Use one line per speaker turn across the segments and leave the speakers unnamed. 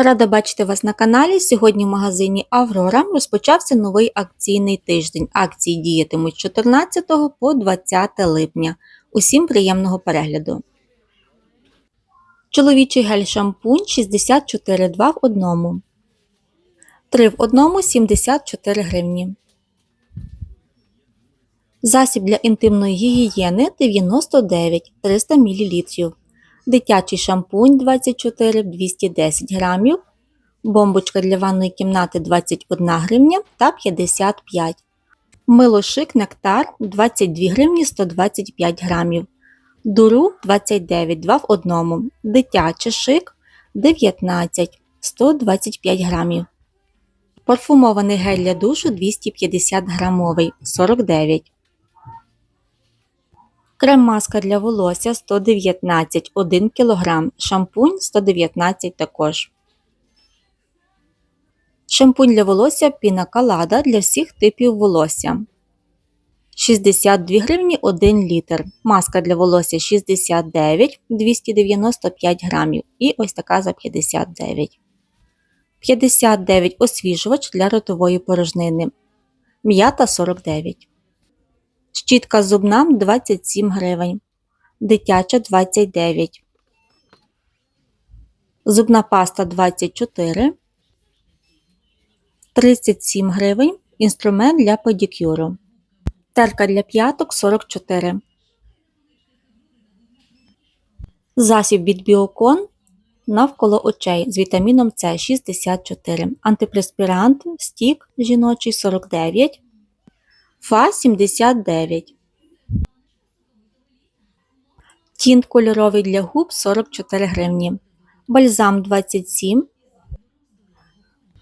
Рада бачити вас на каналі. Сьогодні в магазині Аврора розпочався новий акційний тиждень. Акції діятимуть з 14 по 20 липня. Усім приємного перегляду. Чоловічий гель-шампунь 64,2 в одному. 3 в одному 74 гривні. Засіб для інтимної гігієни 99 300 мл. Дитячий шампунь 24 210 грамів. Бомбочка для ванної кімнати 21 гривня та 55 Мило шик нектар 22 гривні 125 грамів. Дуру 29 2 в одному. Дитячий шик 19 125 грамів. Парфумований гель для душу 250 грамовий 49 Крем-маска для волосся 119 1 кг, шампунь 119 також. Шампунь для волосся Піна Калада для всіх типів волосся. 62 гривні 1 літр. Маска для волосся 69 295 грамів. І ось така за 59. 59 освіжувач для ротової порожнини. М'ята 49. Щітка зубна 27 гривень. Дитяча 29. Зубна паста 24. 37 гривень. Інструмент для педикюру. Терка для п'яток 44. Засіб від Біокон навколо очей з вітаміном С 64. Антипреспірант стік жіночий 49. Фа 79. Тінт кольоровий для губ 44 гривні. Бальзам 27.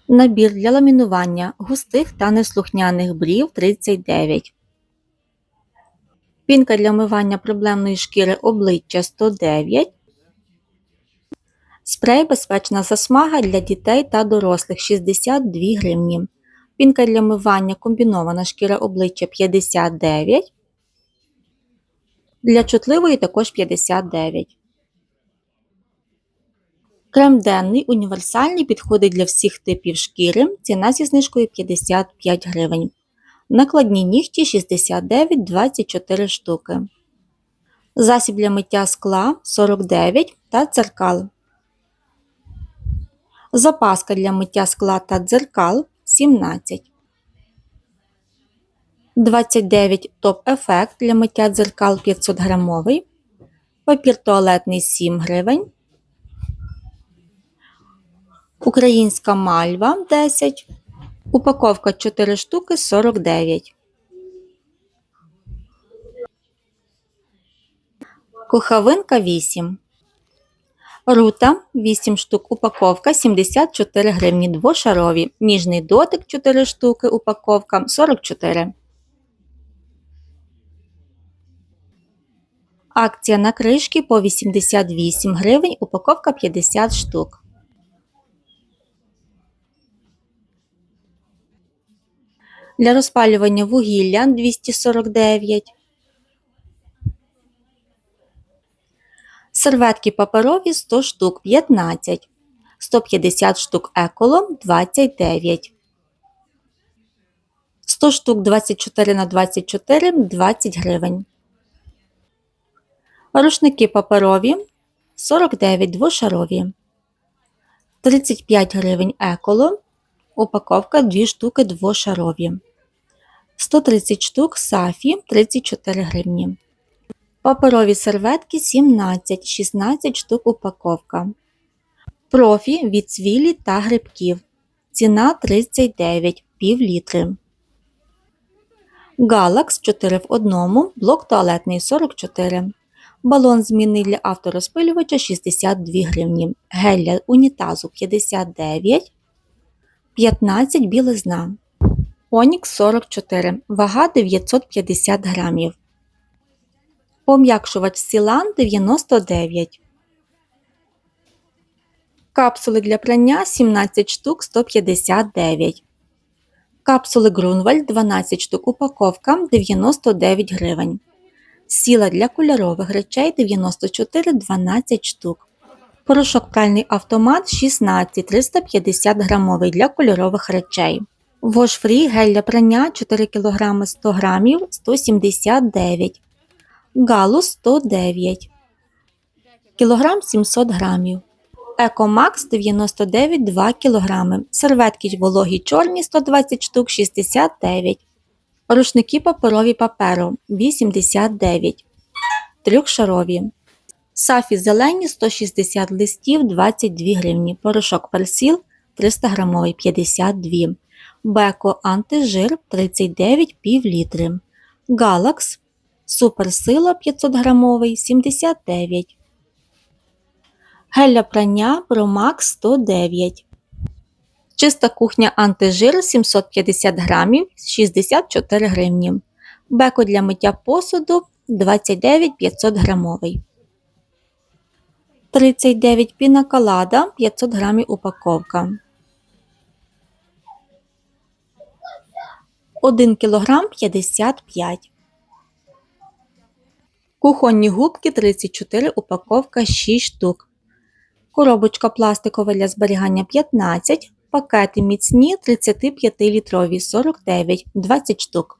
Набір для ламінування густих та неслухняних брів 39. Пінка для вмивання проблемної шкіри обличчя 109. Спрей безпечна засмага для дітей та дорослих 62 гривні. Пінка для мивання комбінована шкіра обличчя 59. Для чутливої також 59. Крем денний універсальний підходить для всіх типів шкіри. Ціна зі знижкою 55 гривень. Накладні нігті 69 24 штуки. Засіб для миття скла 49 та дзеркал. Запаска для миття скла та дзеркал 17. 29 топ-ефект для миття дзеркал 500 грамовий. Папір туалетний 7 гривень. Українська мальва 10. Упаковка 4 штуки 49. Кухавинка 8. Рута 8 штук. Упаковка 74 гривні. Двошарові. Ніжний дотик 4 штуки. Упаковка 44. Акція на кришки по 88 гривень. Упаковка 50 штук. Для розпалювання вугілля 249. Серветки паперові 100 штук 15. 150 штук еколо 29. 100 штук 24 на 24 20 гривень. Рушники паперові 49 двошарові. 35 гривень еколо. Упаковка 2 штуки двошарові. 130 штук сафі 34 гривні. Паперові серветки 17, 16 штук упаковка. Профі від цвілі та грибків. Ціна 39 пів літри. Галакс 4 в 1, блок туалетний 44. Балон змінний для авторозпилювача 62 гривні. Гель для унітазу 59, 15 білизна. Онікс 44, вага 950 грамів. Пом'якшувач Сілан 99. Капсули для прання 17 штук 159. Капсули Грунвальд 12 штук упаковка 99 гривень. Сіла для кольорових речей 94 12 штук. Порошок пральний автомат 16 350 грамовий для кольорових речей. Free гель для прання 4 кг 100 г 179 Галус 109 кілограм 700 грамів. Екомакс 99 2 кг. Серветки вологі чорні 120 штук 69. Рушники паперові паперу 89. Трьохшарові. Сафі зелені 160 листів 22 гривні. Порошок персіл 300 грамовий 52. Беко антижир 39 пів літри. Галакс Суперсила 500 грамовий 79. Гель прання Промакс 109. Чиста кухня антижир 750 грамів 64 гривні. Беко для миття посуду 29 500 грамовий. 39 пінаколада 500 грамів упаковка. 1 кг 55. Кухонні губки 34 упаковка 6 штук. Коробочка пластикова для зберігання 15, пакети міцні 35-літрові 49 20 штук.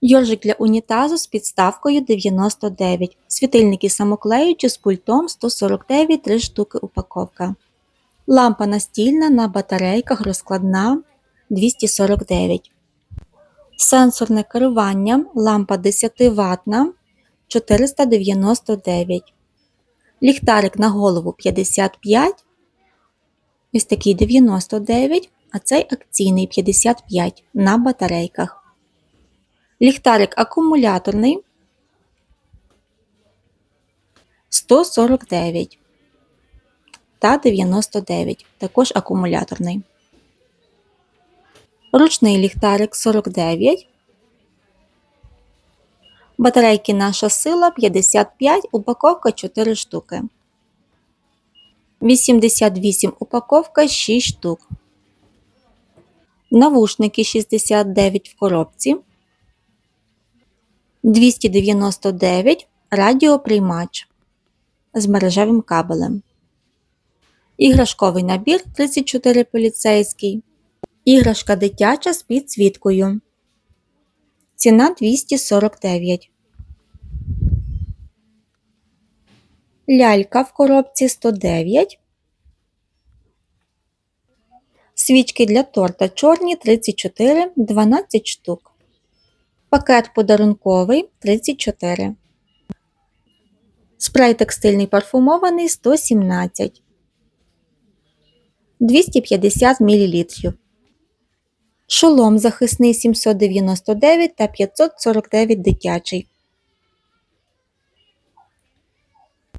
Йоржик для унітазу з підставкою 99, світильники самоклеючі з пультом 149 3 штуки упаковка. Лампа настільна на батарейках розкладна 249. Сенсорне керування лампа 10 ватна 499. Ліхтарик на голову 55. Ось такий 99, а цей акційний 55 на батарейках. Ліхтарик акумуляторний 149 та 99, також акумуляторний. Ручний ліхтарик 49. Батарейки наша сила 55, упаковка 4 штуки. 88 упаковка 6 штук. Навушники 69 в коробці. 299 радіоприймач з мережевим кабелем. Іграшковий набір 34 поліцейський. Іграшка дитяча з підсвіткою. Ціна 249. Лялька в коробці 109. Свічки для торта чорні 34 12 штук. Пакет подарунковий 34. Спрей текстильний парфумований 117. 250 мл. Шолом захисний 799 та 549 дитячий.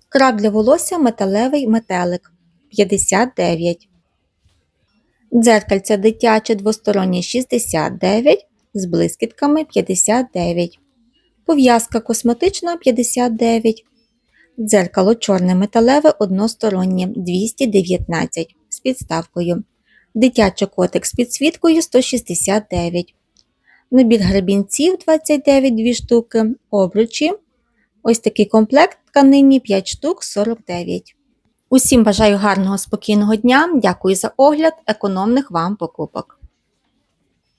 Краб для волосся металевий метелик 59. Дзеркальце дитяче двостороннє 69 з блискітками 59. Пов'язка косметична 59. Дзеркало чорне металеве одностороннє 219 з підставкою. Дитячий котик з підсвіткою 169. Набір гребінців 29 2 штуки. Обручі. Ось такий комплект тканині 5 штук 49. Усім бажаю гарного спокійного дня. Дякую за огляд, економних вам покупок.